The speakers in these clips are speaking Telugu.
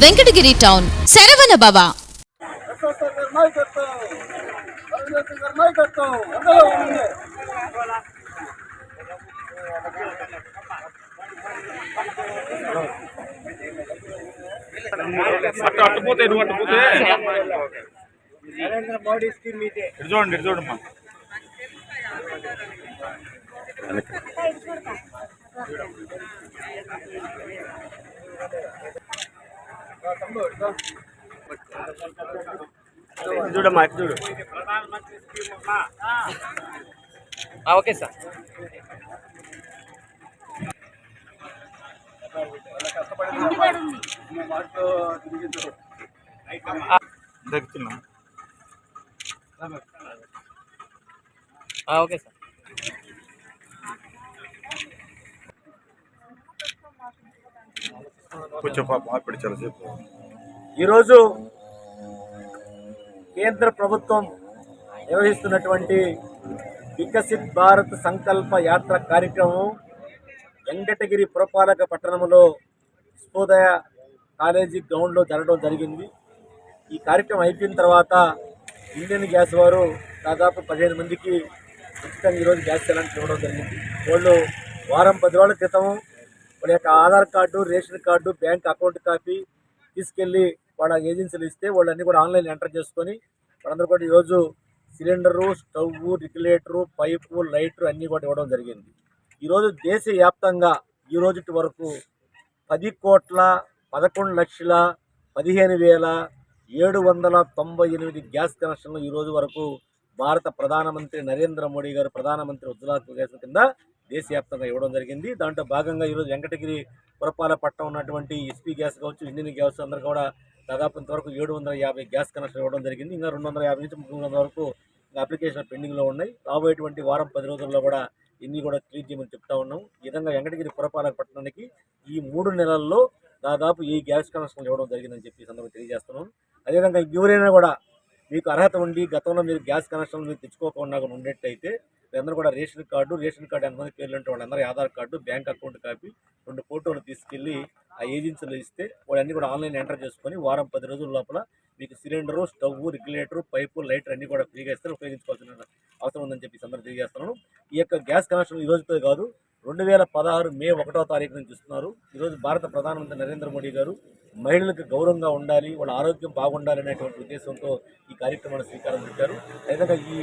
వెంకటగిరి టౌన్. శరవణ భవ. ఎస్ఎస్ఆర్ గారి నాయకత్వం తెలుగుదేశం గారి నాయకత్వం అందరూ ఉంది అటు అటు పోతే నువ్వు అటు పోతే నరేంద్ర మోడీ స్కీమ్ ఇదే. చూడండి చూడమ్మా చూడమ్మా చూడు ఓకే సార్. దగ్గుతున్నా ఓకే సార్. కొంచెం పాప ఆపిడి చాలాసేపు ఈరోజు కేంద్ర ప్రభుత్వం నిర్వహిస్తున్నటువంటి వికసిత్ భారత్ సంకల్ప యాత్ర కార్యక్రమం వెంకటగిరి పురపాలక పట్టణంలో విశ్వోదయ కాలేజీ గ్రౌండ్లో జరగడం జరిగింది. ఈ కార్యక్రమం అయిపోయిన తర్వాత ఇండియన్ గ్యాస్ వారు దాదాపు పదిహేను మందికి ఉచితంగా ఈరోజు గ్యాస్ సిలిండర్ ఇవ్వడం జరిగింది. వాళ్ళు వారం పది రోజుల క్రితం వాళ్ళ యొక్క Aadhaar card ration card bank account copy తీసుకెళ్ళి వాళ్ళ ఏజెన్సీలు ఇస్తే వాళ్ళన్నీ కూడా ఆన్లైన్ ఎంటర్ చేసుకొని వాళ్ళందరూ కూడా ఈరోజు cylinder stove regulator pipe lighter అన్నీ కూడా ఇవ్వడం జరిగింది. ఈరోజు దేశవ్యాప్తంగా ఈ రోజుటి వరకు పది కోట్ల పదకొండు లక్షల పదిహేను వేల ఏడు వందల తొంభై ఎనిమిది గ్యాస్ కనెక్షన్లు ఈరోజు వరకు భారత ప్రధానమంత్రి నరేంద్ర మోడీ గారు ప్రధానమంత్రి ఉజ్వలా యోజన కింద దేశవ్యాప్తంగా ఇవ్వడం జరిగింది. దాంట్లో భాగంగా ఈరోజు వెంకటగిరి పురపాల పట్టణం ఉన్నటువంటి ఎస్పీ గ్యాస్ కావచ్చు ఇంజనీరింగ్ గ్యాస్ అందరూ కూడా దాదాపు ఇంతవరకు ఏడు వందల యాభై గ్యాస్ కనెక్షన్ ఇవ్వడం జరిగింది. ఇంకా రెండు వందల యాభై నుంచి మూడు వందల వరకు ఇంకా అప్లికేషన్ పెండింగ్లో ఉన్నాయి. రాబోయేటువంటి వారం పది రోజుల్లో కూడా ఇన్ని కూడా క్లీన్ చేయమని చెప్తా ఉన్నాం. ఈ విధంగా వెంకటగిరి పురపాలక పట్టణానికి ఈ మూడు నెలల్లో దాదాపు ఈ గ్యాస్ కనెక్షన్లు ఇవ్వడం జరిగిందని చెప్పి సందర్భంగా తెలియజేస్తున్నాం. అదేవిధంగా ఎవరైనా కూడా మీకు అర్హత ఉండి గతంలో మీరు గ్యాస్ కనెక్షన్ మీరు తెచ్చుకోకుండా ఉండేట్టయితే అందరూ కూడా రేషన్ కార్డు రేషన్ కార్డు ఎంతమంది పేర్లు ఉంటే వాళ్ళందరూ Aadhaar card bank account copy రెండు ఫోటోలు తీసుకెళ్ళి ఆ ఏజెన్సీలో ఇస్తే వాళ్ళన్నీ కూడా ఆన్లైన్ ఎంటర్ చేసుకొని వారం పది రోజుల లోపల మీకు cylinder stove regulator pipe lighter అన్నీ కూడా ఫ్రీగా ఇస్తారు ఉపయోగించుకోవాల్సిన అవసరం ఉందని చెప్పి అందరూ తెలియజేస్తున్నాను. ఈ యొక్క గ్యాస్ కనెక్షన్ ఈ రోజుతో కాదు రెండు వేల పదహారు మే ఒకటో తారీఖు నుంచి ఇస్తున్నారు ఈరోజు భారత ప్రధానమంత్రి నరేంద్ర మోడీ గారు మహిళలకు గౌరవంగా ఉండాలి వాళ్ళ ఆరోగ్యం బాగుండాలి అనేటువంటి ఉద్దేశంతో ఈ కార్యక్రమాన్ని శ్రీకారం చుట్టారు. అదేవిధంగా ఈ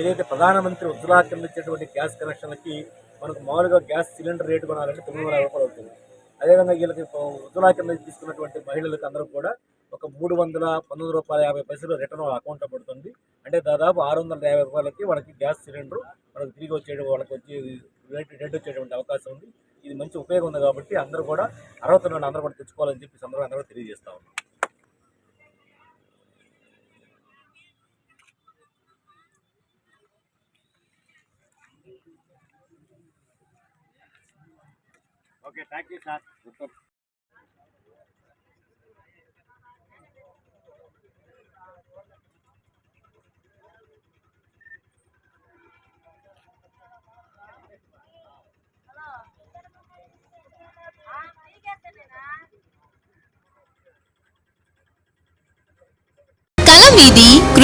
ఏదైతే ప్రధానమంత్రి ఉజ్వలా కింద ఇచ్చేటువంటి గ్యాస్ కనెక్షన్లకి మనకు మామూలుగా గ్యాస్ సిలిండర్ రేటు కొనాలంటే తొమ్మిది వందల రూపాయలు అవుతుంది. అదేవిధంగా వీళ్ళకి ఉజ్వలా కింద తీసుకున్నటువంటి మహిళలకు అందరూ కూడా ఒక మూడు వందల పంతొమ్మిది రూపాయల యాభై పైసలు రిటర్న్ వాళ్ళ అకౌంట్లో పడుతుంది. అంటే దాదాపు ఆరు వందల యాభై రూపాయలకి వాళ్ళకి గ్యాస్ సిలిండర్ మనకు తిరిగి వచ్చే వాళ్ళకి వచ్చి రేట్ రేట్ వచ్చేటువంటి అవకాశం ఉంది. ఇది మంచి ఉపయోగం ఉంది కాబట్టి అందరూ కూడా అర్హత ఉన్న వాళ్ళు అందరూ కూడా తెచ్చుకోవాలని చెప్పి సందర్భంగా అందరూ కూడా తెలియజేస్తా ఉన్నాం. ఓకే థ్యాంక్ యూ సార్ కల మీది